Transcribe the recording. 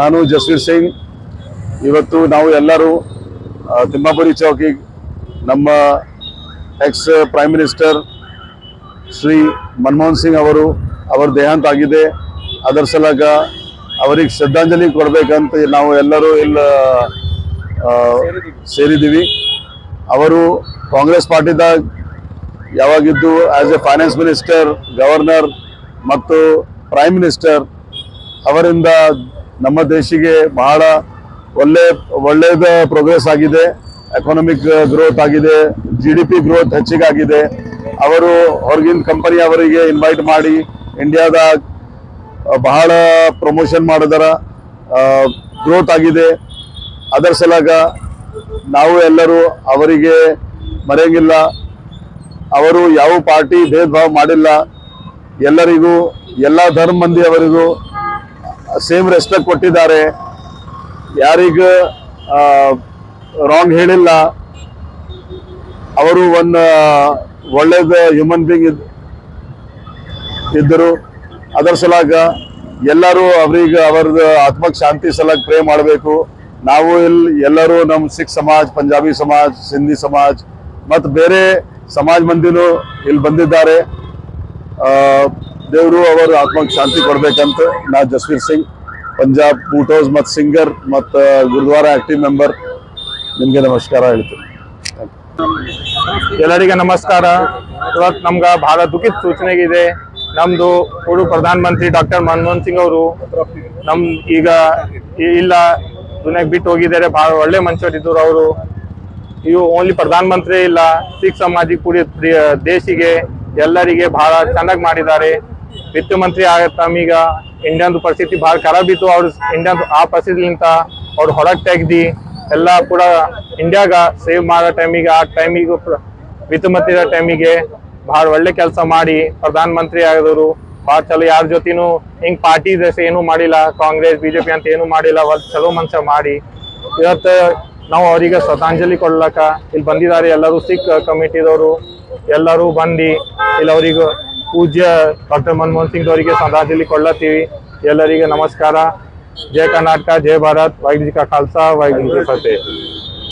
ನಾನು ಜಸ್ವೀರ್ ಸಿಂಗ್. ಇವತ್ತು ನಾವು ಎಲ್ಲರೂ ತಿಮ್ಮಾಪುರಿ ಚೌಕಿ ನಮ್ಮ ex prime minister Shri Manmohan Singh ಅವರು, ಅವರ ದೇಹಾಂತ ಆಗಿದೆ. ಅದರ ಸಲಗ ಅವರಿಗೆ ಶ್ರದ್ಧಾಂಜಲಿ ಕೊಡಬೇಕಂತ ನಾವು ಎಲ್ಲರೂ ಇಲ್ಲ ಸೇರಿದ್ದೀವಿ. ಅವರು ಕಾಂಗ್ರೆಸ್ ಪಾರ್ಟಿದಾಗ ಯಾವಾಗಿದ್ದು as a finance minister governor ಮತ್ತು ಪ್ರೈಮ್ ಮಿನಿಸ್ಟರ್ ಅವರಿಂದ ನಮ್ಮ ದೇಶಿಗೆ ಬಹಳ ಒಳ್ಳೆ ಒಳ್ಳೆಯದ ಪ್ರೋಗ್ರೆಸ್ ಆಗಿದೆ. ಎಕನಾಮಿಕ್ ಗ್ರೋತ್ ಆಗಿದೆ. ಜಿ ಡಿ ಪಿ ಗ್ರೋತ್ ಹೆಚ್ಚಿಗಾಗಿದೆ. ಅವರು ಹೊರಗಿನ ಕಂಪನಿ ಅವರಿಗೆ ಇನ್ವೈಟ್ ಮಾಡಿ ಇಂಡಿಯಾದ ಬಹಳ ಪ್ರಮೋಷನ್ ಮಾಡಿದಾರ. ಗ್ರೋತ್ ಆಗಿದೆ. ಅದರ ಸಲಾಗ ನಾವು ಎಲ್ಲರೂ ಅವರಿಗೆ ಮರೆಯಂಗಿಲ್ಲ. ಅವರು ಯಾವ ಪಾರ್ಟಿ ಭೇದ ಭಾವ ಮಾಡಿಲ್ಲ. ಎಲ್ಲರಿಗೂ, ಎಲ್ಲ ಧರ್ಮ ಮಂದಿ ಅವರಿಗೂ ಸೇಮ್ ರೆಸ್ಪೆಕ್ಟ್ ಕೊಟ್ಟಿದ್ದಾರೆ. ಯಾರಿಗ ರಾಂಗ್ ಹೇಳಿಲ್ಲ. ಅವರು ಒಂದು ಒಳ್ಳೇದ ಹ್ಯೂಮನ್ ಬೀಂಗ್ ಇದ್ದರು. ಅದರ ಸಲಾಗ ಎಲ್ಲರೂ ಅವ್ರಿಗೆ ಅವ್ರದ್ದು ಆತ್ಮಕ್ ಶಾಂತಿ ಸಲಾಗ ಪ್ರೇ ಮಾಡಬೇಕು. ನಾವು ಇಲ್ಲಿ ಎಲ್ಲರೂ ನಮ್ಮ ಸಿಖ್ ಸಮಾಜ ಪಂಜಾಬಿ ಸಮಾಜ್ ಸಿಂಧಿ ಸಮಾಜ್ ಮತ್ತು ಬೇರೆ ಸಮಾಜ ಮಂದಿನೂ ಇಲ್ಲಿ ಬಂದಿದ್ದಾರೆ. ದೇವರು ಅವರ ಆತ್ಮಕ್ಕೆ ಶಾಂತಿ ಕೊಡ್ಬೇಕಂತ ನಾ ಜಸ್ವೀರ್ ಸಿಂಗ್, ಪಂಜಾಬ್ ಬೂಟೋಸ್ ಮತ್ತು ಸಿಂಗರ್ ಮತ್ತು ಗುರುದ್ವಾರ ಆಕ್ಟಿವ್ ಮೆಂಬರ್ ನಿಮಗೆ ನಮಸ್ಕಾರ ಹೇಳ್ತೀನಿ. ಎಲ್ಲರಿಗೆ ನಮಸ್ಕಾರ. ಇವತ್ತು ನಮ್ಗೆ ಭಾಳ ದುಃಖಿತ ಸೂಚನೆಗಿದೆ. ನಮ್ಮದು ಪ್ರಧಾನ ಮಂತ್ರಿ ಡಾಕ್ಟರ್ ಮನಮೋಹನ್ ಸಿಂಗ್ ಅವರು ನಮ್ ಈಗ ಇಲ್ಲ ದುನಿಯಾಗ ಬಿಟ್ಟು ಹೋಗಿದ್ದಾರೆ. ಭಾಳ ಒಳ್ಳೆ ಮನುಷ್ಯರಿದ್ದರು ಅವರು. ಇವು ಓನ್ಲಿ ಪ್ರಧಾನ ಮಂತ್ರಿ ಇಲ್ಲ, ಸಿಖ್ ಸಮಾಜಿ ಕೂಡಿ, ದೇಶಿಗೆ ಎಲ್ಲರಿಗೆ ಬಹಳ ಚೆನ್ನಾಗಿ ಮಾಡಿದ್ದಾರೆ. ವಿತ್ತ ಮಂತ್ರಿ ಆಗ ಈಗ ಇಂಡಿಯಾದ ಪರಿಸ್ಥಿತಿ ಬಹಳ ಖರಾಬ್ ಇತ್ತು. ಅವ್ರು ಇಂಡಿಯಾದ ಆ ಪರಿಸ್ಥಿತಿಲಿಂತ ಅವ್ರು ಹೊರಗೆ ತೆಗ್ದು ಎಲ್ಲ ಕೂಡ ಇಂಡಿಯಾಗ ಸೇವ್ ಮಾಡೋ ಟೈಮಿಗೆ, ಆ ಟೈಮಿಗೂ ವಿತ್ತ ಮಂತ್ರಿ ಟೈಮಿಗೆ ಬಹಳ ಒಳ್ಳೆ ಕೆಲಸ ಮಾಡಿ ಪ್ರಧಾನ ಮಂತ್ರಿ ಆಗಿದ್ರು ಭಾಳ ಚಲೋ. ಯಾರ ಜೊತೆನೂ ಹಿಂಗೆ ಪಾರ್ಟಿ ಏನೂ ಮಾಡಿಲ್ಲ. ಕಾಂಗ್ರೆಸ್, ಬಿಜೆಪಿ ಅಂತ ಏನು ಮಾಡಿಲ್ಲ. ಒಂದು ಚಲೋ ಮನುಷ್ಯ ಮಾಡಿ ಇವತ್ತು ನಾವು ಅವರಿಗೆ ಶ್ರದ್ಧಾಂಜಲಿ ಕೊಡ್ಲಕ್ಕ. ಇಲ್ಲಿ ಬಂದಿದ್ದಾರೆ ಎಲ್ಲರೂ ಸಿಖ್ ಕಮಿಟಿದವರು. ಎಲ್ಲರೂ ಬಂದು ಇಲ್ಲಿ ಅವರಿಗೆ ಪೂಜ್ಯ ಡಾಕ್ಟರ್ ಮನಮೋಹನ್ ಸಿಂಗ್ ಅವರಿಗೆ ಶ್ರದ್ಧಾಂಜಲಿ ಕೊಡ್ಲತ್ತೀವಿ. ಎಲ್ಲರಿಗೆ ನಮಸ್ಕಾರ. ಜಯ ಕರ್ನಾಟಕ ಜಯ ಭಾರತ್. ವಾಹಿಗುರು ಜಿ ಕಾ ಖಾಲ್ಸಾ ವಾಹಿಗುರು ಜಿ ಕಿ ಫತೇಹ್